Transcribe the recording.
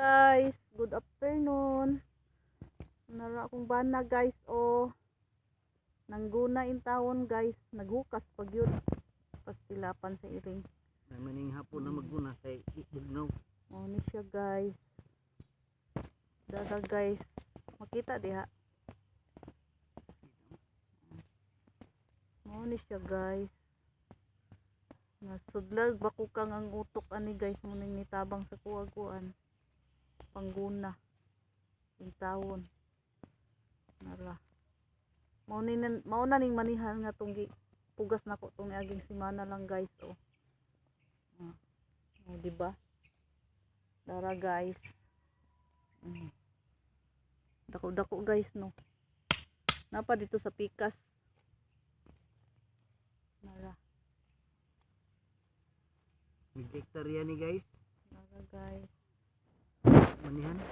guys, good afternoon. Nara akong bana guys o nangguna in taon guys, naghukas pag yun. Pastilapan sa iring. May maning hapon na maguna sa bugnaw. O ni siya guys. Daga guys. Makita diha. O ni siya guys. Nasudlag bako kang ang utok ani guys mo ning nitabang sa kuwaguan. Pangguna. In taon. Nara. Mao na ning manihan nga tong pugas nako tong aging simana lang guys oh. Ah. Oh, di ba? Dara guys. Mm. Dako-dako guys no. Napa dito sa pikas. Nara, Mig hektarya ni guys. nara guys. Bunyan